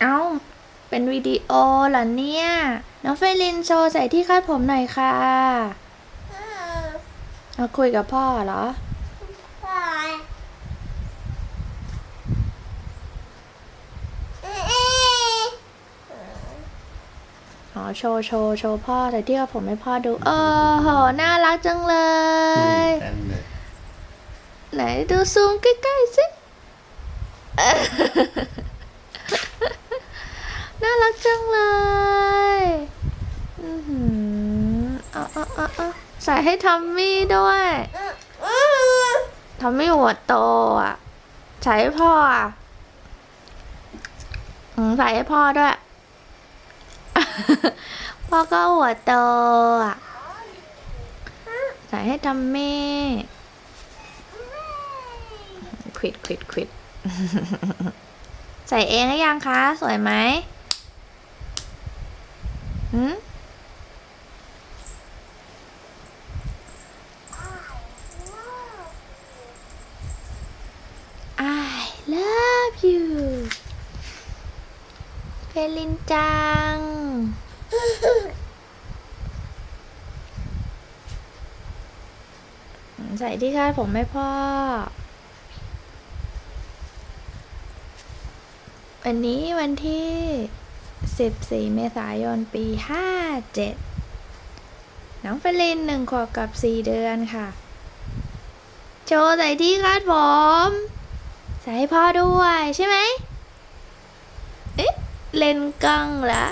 เอ้า เป็นวิดีโอเหรอเนี่ย น้องเฟรลินโชว์ใส่ที่คาดผมหน่อยค่ะเอาคุยกับพ่อเหรอ อ๋อ โชว์ โชว์ โชว์พ่อใส่ที่คาดผมให้พ่อดู โอ้โห น่ารักจังเลยเต้นเลยไหนดูซูมใกล้ๆสิน่ารัก จังเลยอือหือเอาเอาเอาเอาใส่ให้ทอมมี่ด้วยทอมมี่หัวโตอะ ใส่ให้พ่ออะอืใส่ให้พ่อด้วย พ่อก็หัวโตอะ ใส่ให้ทอมมี่ควิดควิดควิดใส่เองหรือยังคะ สวยไหม หืม I love you เฟลินจัง ใส่ที่คาดผมให้พ่อ วันนี้วันที่ 14 เมษายน ปี 57 น้องเฟลินหนึ่งขวบกับ 4 เดือนค่ะ โชว์ใส่ที่คาดผม ใส่ให้พ่อด้วยใช่ไหม เอ๊ะ เล่นกล้องละ